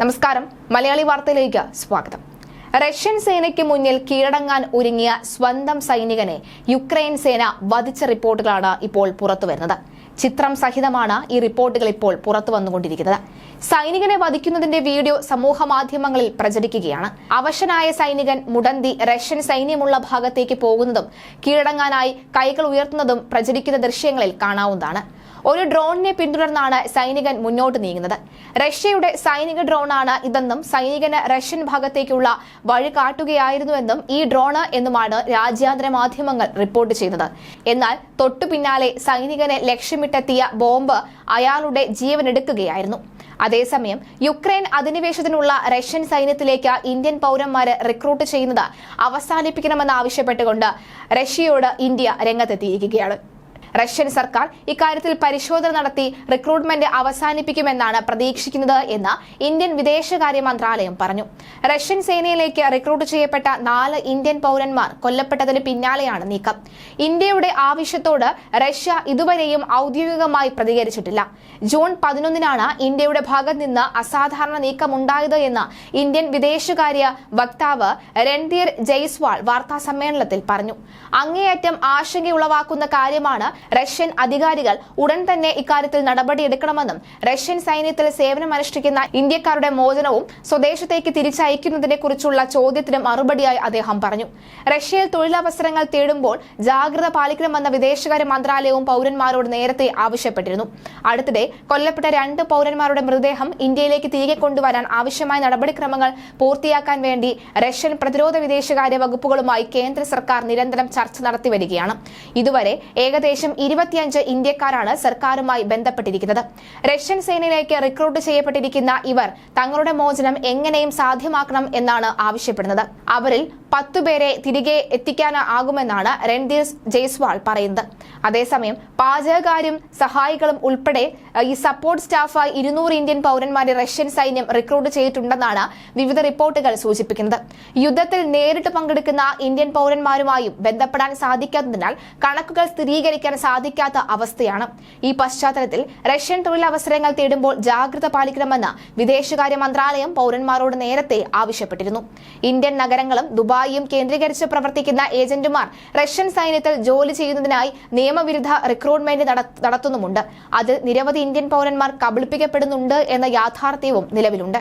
നമസ്കാരം. മലയാളി വാർത്തയിലേക്ക് സ്വാഗതം. റഷ്യൻ സേനയ്ക്ക് മുന്നിൽ കീഴടങ്ങാൻ ഒരുങ്ങിയ സ്വന്തം സൈനികനെ യുക്രൈൻ സേന വധിച്ച റിപ്പോർട്ടുകളാണ് ഇപ്പോൾ പുറത്തുവരുന്നത്. ചിത്രം സഹിതമാണ് ഈ റിപ്പോർട്ടുകൾ ഇപ്പോൾ പുറത്തു വന്നുകൊണ്ടിരിക്കുന്നത്. സൈനികനെ വധിക്കുന്നതിന്റെ വീഡിയോ സമൂഹ മാധ്യമങ്ങളിൽ പ്രചരിക്കുകയാണ്. അവശനായ സൈനികൻ മുടന്തി റഷ്യൻ സൈന്യമുള്ള ഭാഗത്തേക്ക് പോകുന്നതും കീഴടങ്ങാനായി കൈകൾ ഉയർത്തുന്നതും പ്രചരിക്കുന്ന ദൃശ്യങ്ങളിൽ കാണാവുന്നതാണ്. ഒരു ഡ്രോണിനെ പിന്തുടർന്നാണ് സൈനികൻ മുന്നോട്ട് നീങ്ങുന്നത്. റഷ്യയുടെ സൈനിക ഡ്രോണാണ് ഇതെന്നും സൈനികന് റഷ്യൻ ഭാഗത്തേക്കുള്ള വഴി കാട്ടുകയായിരുന്നുവെന്നും ഈ ഡ്രോണ് എന്നുമാണ് രാജ്യാന്തര മാധ്യമങ്ങൾ റിപ്പോർട്ട് ചെയ്തത് എന്നാൽ തൊട്ടു പിന്നാലെ സൈനികനെ ലക്ഷ്യമിട്ടെത്തിയ ബോംബ് അയാളുടെ ജീവനെടുക്കുകയായിരുന്നു. അതേസമയം യുക്രൈൻ അധിനിവേശത്തിനുള്ള റഷ്യൻ സൈന്യത്തിലേക്ക് ഇന്ത്യൻ പൗരന്മാരെ റിക്രൂട്ട് ചെയ്യുന്നത് അവസാനിപ്പിക്കണമെന്നാവശ്യപ്പെട്ടുകൊണ്ട് റഷ്യയോട് ഇന്ത്യ രംഗത്തെത്തിയിരിക്കുകയാണ്. റഷ്യൻ സർക്കാർ ഇക്കാര്യത്തിൽ പരിശോധന നടത്തി റിക്രൂട്ട്മെന്റ് അവസാനിപ്പിക്കുമെന്നാണ് പ്രതീക്ഷിക്കുന്നത് എന്ന് ഇന്ത്യൻ വിദേശകാര്യ മന്ത്രാലയം പറഞ്ഞു. റഷ്യൻ സേനയിലേക്ക് റിക്രൂട്ട് ചെയ്യപ്പെട്ട നാല് ഇന്ത്യൻ പൗരന്മാർ കൊല്ലപ്പെട്ടതിന് പിന്നാലെയാണ് നീക്കം. ഇന്ത്യയുടെ ആവശ്യത്തോട് റഷ്യ ഇതുവരെയും ഔദ്യോഗികമായി പ്രതികരിച്ചിട്ടില്ല. ജൂൺ പതിനൊന്നിനാണ് ഇന്ത്യയുടെ ഭാഗത്ത് നിന്ന് അസാധാരണ നീക്കമുണ്ടായത് എന്ന് ഇന്ത്യൻ വിദേശകാര്യ വക്താവ് രൺധീർ ജയ്സ്വാൾ വാർത്താ സമ്മേളനത്തിൽ പറഞ്ഞു. അങ്ങേയറ്റം ആശങ്കയുളവാക്കുന്ന കാര്യമാണ് റഷ്യൻ അധികാരികൾ ഉടൻ തന്നെ ഇക്കാര്യത്തിൽ നടപടിയെടുക്കണമെന്നും റഷ്യൻ സൈന്യത്തിൽ സേവനമനുഷ്ഠിക്കുന്ന ഇന്ത്യക്കാരുടെ മോചനവും സ്വദേശത്തേക്ക് തിരിച്ചയക്കുന്നതിനെ കുറിച്ചുള്ള ചോദ്യത്തിന് മറുപടിയായി അദ്ദേഹം പറഞ്ഞു. റഷ്യയിൽ തൊഴിലവസരങ്ങൾ തേടുമ്പോൾ ജാഗ്രത പാലിക്കണമെന്ന വിദേശകാര്യ മന്ത്രാലയവും പൗരന്മാരോട് നേരത്തെ ആവശ്യപ്പെട്ടിരുന്നു. അടുത്തിടെ കൊല്ലപ്പെട്ട രണ്ട് പൗരന്മാരുടെ മൃതദേഹം ഇന്ത്യയിലേക്ക് തിരികെ കൊണ്ടുവരാൻ ആവശ്യമായ നടപടിക്രമങ്ങൾ പൂർത്തിയാക്കാൻ വേണ്ടി റഷ്യൻ പ്രതിരോധ വിദേശകാര്യ വകുപ്പുകളുമായി കേന്ദ്ര സർക്കാർ നിരന്തരം ചർച്ച നടത്തി വരികയാണ്. ഇതുവരെ ഏകദേശം ഇരുപത്തിയഞ്ച് ഇന്ത്യക്കാരാണ് സർക്കാരുമായി ബന്ധപ്പെട്ടിരിക്കുന്നത്. റഷ്യൻ സേനയിലേക്ക് റിക്രൂട്ട് ചെയ്യപ്പെട്ടിരിക്കുന്ന ഇവർ തങ്ങളുടെ മോചനം എങ്ങനെയും സാധ്യമാക്കണം എന്നാണ് ആവശ്യപ്പെടുന്നത്. അവരിൽ പത്തുപേരെ തിരികെ എത്തിക്കാനാകുമെന്നാണ് രൺധീർ ജയ്സ്വാൾ പറയുന്നത്. അതേസമയം പാചകക്കാരും സഹായികളും ഉൾപ്പെടെ ഈ സപ്പോർട്ട് സ്റ്റാഫായി ഇരുന്നൂറ് ഇന്ത്യൻ പൗരന്മാരെ റഷ്യൻ സൈന്യം റിക്രൂട്ട് ചെയ്തിട്ടുണ്ടെന്നാണ് വിവിധ റിപ്പോർട്ടുകൾ സൂചിപ്പിക്കുന്നത്. യുദ്ധത്തിൽ നേരിട്ട് പങ്കെടുക്കുന്ന ഇന്ത്യൻ പൗരന്മാരുമായും ബന്ധപ്പെടാൻ സാധിക്കാത്തതിനാൽ കണക്കുകൾ സ്ഥിരീകരിക്കാൻ സാധിക്കാത്ത അവസ്ഥയാണ്. ഈ പശ്ചാത്തലത്തിൽ റഷ്യൻ തൊഴിലവസരങ്ങൾ തേടുമ്പോൾ ജാഗ്രത പാലിക്കണമെന്ന് വിദേശകാര്യ മന്ത്രാലയം പൗരന്മാരോട് നേരത്തെ ആവശ്യപ്പെട്ടിരുന്നു. ഇന്ത്യൻ നഗരങ്ങളും ദുബായിയും കേന്ദ്രീകരിച്ച് പ്രവർത്തിക്കുന്ന ഏജന്റുമാർ റഷ്യൻ സൈന്യത്തിൽ ജോലി ചെയ്യുന്നതിനായി നിയമവിരുദ്ധ റിക്രൂട്ട്മെന്റ് നടത്തുന്നുമുണ്ട്. അതിൽ നിരവധി ഇന്ത്യൻ പൗരന്മാർ കബളിപ്പിക്കപ്പെടുന്നുണ്ട് എന്ന യാഥാർത്ഥ്യവും നിലവിലുണ്ട്.